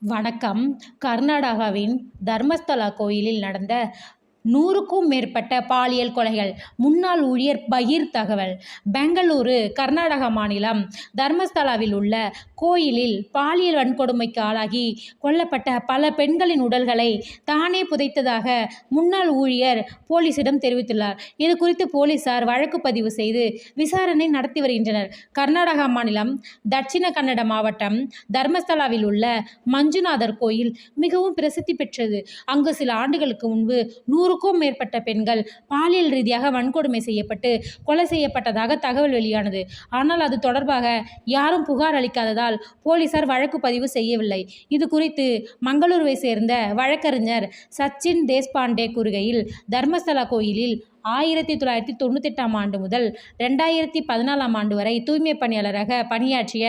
வணக்கம். கர்நாடகாவின் தர்மஸ்தலா கோயிலில் நடந்த நூறுக்கும் மேற்பட்ட பாலியல் கொலைகள். முன்னாள் ஊழியர் பகீர் தகவல். பெங்களூரு கர்நாடக மாநிலம் தர்மஸ்தலாவில் உள்ள கோயிலில் பாலியல் வன்கொடுமைக்கு ஆளாகி கொல்லப்பட்ட பல பெண்களின் உடல்களை தானே புதைத்ததாக முன்னாள் ஊழியர் போலீசிடம் தெரிவித்துள்ளார். இது குறித்து போலீசார் வழக்கு பதிவு செய்து விசாரணை நடத்தி வருகின்றனர். கர்நாடக மாநிலம் தட்சிண கன்னட மாவட்டம் தர்மஸ்தலாவில் உள்ள மஞ்சுநாதர் கோயில் மிகவும் பிரசித்தி பெற்றது. அங்கு சில ஆண்டுகளுக்கு முன்பு நூறு நூறுக்கும் மேற்பட்ட பெண்கள் பாலியல் ரீதியாக வன்கொடுமை செய்யப்பட்டு கொலை செய்யப்பட்டதாக தகவல் வெளியானது. ஆனால் அது தொடர்பாக யாரும் புகார் அளிக்காததால் போலீசார் வழக்கு பதிவு செய்யவில்லை. இது குறித்து மங்களூருவை சேர்ந்த வழக்கறிஞர் சச்சின் தேஷ்பாண்டே கூறுகையில் தர்மஸ்தலா கோயிலில் ஆயிரத்தி தொள்ளாயிரத்தி தொண்ணூத்தெட்டாம் ஆண்டு முதல் ரெண்டாயிரத்தி பதினாலாம் ஆண்டு வரை தூய்மை பணியாளராக பணியாற்றிய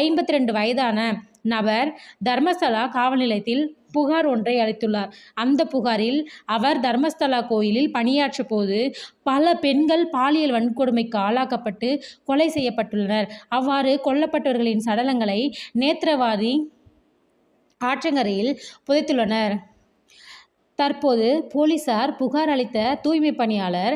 ஐம்பத்தி ரெண்டு வயதான நபர் தர்மஸ்தலா காவல் நிலையத்தில் புகார் ஒன்றை அளித்துள்ளார். அந்த புகாரில் அவர் தர்மஸ்தலா கோயிலில் பணியாற்றிய போது பல பெண்கள் பாலியல் வன்கொடுமைக்கு ஆளாக்கப்பட்டு கொலை செய்யப்பட்டுள்ளனர். அவ்வாறு கொல்லப்பட்டவர்களின் சடலங்களை நேத்திரவாதி ஆற்றங்கரையில் புதைத்துள்ளனர். தற்போது போலீசார் புகார் அளித்த தூய்மை பணியாளர்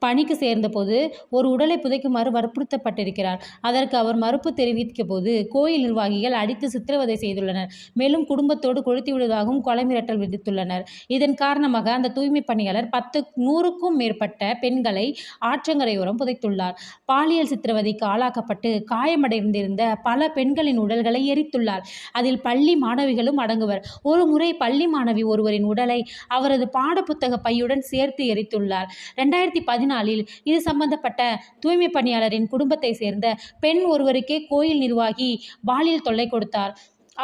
பணிக்கு சேர்ந்தபோது ஒரு உடலை புதைக்குமாறு வற்புறுத்தப்பட்டிருக்கிறார். அதற்கு அவர் மறுப்பு தெரிவித்த போது கோயில் நிர்வாகிகள் அடித்து சித்திரவதை செய்துள்ளனர். மேலும் குடும்பத்தோடு கொளுத்தி விடுவதாகவும் கொலை மிரட்டல் விடுத்துள்ளனர். இதன் காரணமாக அந்த தூய்மை பணியாளர் பத்து நூறுக்கும் மேற்பட்ட பெண்களை ஆற்றங்கரையோரம் புதைத்துள்ளார். பாலியல் சித்திரவதைக்கு ஆளாக்கப்பட்டு காயமடைந்திருந்த பல பெண்களின் உடல்களை எரித்துள்ளார். அதில் பள்ளி மாணவிகளும் அடங்குவர். ஒரு முறை பள்ளி மாணவி ஒருவரின் உடலை அவரது பாடப்புத்தக பையுடன் சேர்த்து எரித்துள்ளார். ரெண்டாயிரத்தி மறுநாளில் இது சம்பந்தப்பட்ட தூய்மை பணியாளரின் குடும்பத்தை சேர்ந்த பெண் ஒருவருக்கே கோயில் நிர்வாகி பாலியல் தொல்லை கொடுத்தார்.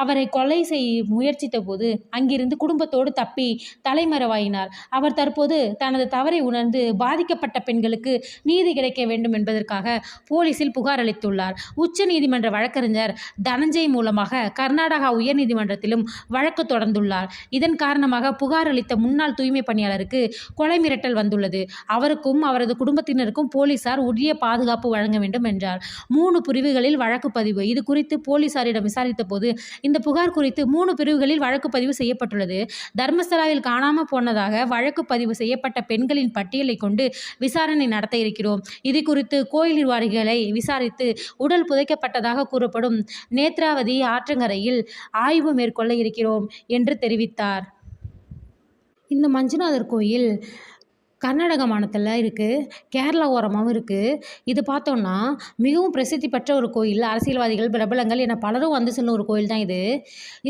அவரை கொலை செய்ய முயற்சித்த போது அங்கிருந்து குடும்பத்தோடு தப்பி தலைமறைவாயினார். அவர் தற்போது தனது தவறை உணர்ந்து பாதிக்கப்பட்ட பெண்களுக்கு நீதி கிடைக்க வேண்டும் என்பதற்காக போலீசில் புகார் அளித்துள்ளார். உச்ச நீதிமன்ற வழக்கறிஞர் தனஞ்சய் மூலமாக கர்நாடகா உயர்நீதிமன்றத்திலும் வழக்கு தொடர்ந்துள்ளார். இதன் காரணமாக புகார் அளித்த முன்னாள் தூய்மை பணியாளருக்கு கொலை மிரட்டல் வந்துள்ளது. அவருக்கும் அவரது குடும்பத்தினருக்கும் போலீசார் உரிய பாதுகாப்பு வழங்க வேண்டும் என்றார். மூணு பிரிவுகளில் வழக்கு பதிவு. இது குறித்து போலீசாரிடம் விசாரித்த போது இந்த புகார் குறித்து மூணு பிரிவுகளில் வழக்கு பதிவு செய்யப்பட்டுள்ளது. தர்மஸ்தலாவில் காணாமல் போனதாக வழக்கு பதிவு செய்யப்பட்ட பெண்களின் பட்டியலை கொண்டு விசாரணை நடத்த இருக்கிறோம். இது குறித்து கோயில் நிர்வாகிகளை விசாரித்து உடல் புதைக்கப்பட்டதாக கூறப்படும் நேத்ராவதி ஆற்றங்கரையில் ஆய்வு மேற்கொள்ள இருக்கிறோம் என்று தெரிவித்தார். இந்த மஞ்சுநாதர் கோயில் கர்நாடக மாநிலத்தில் இருக்குது கேரளா ஓரமாகவும் இருக்குது இது பார்த்தோன்னா மிகவும் பிரசித்தி பெற்ற ஒரு கோயில். அரசியல்வாதிகள் பிரபலங்கள் என பலரும் வந்து செல்லும் ஒரு கோயில் தான் இது.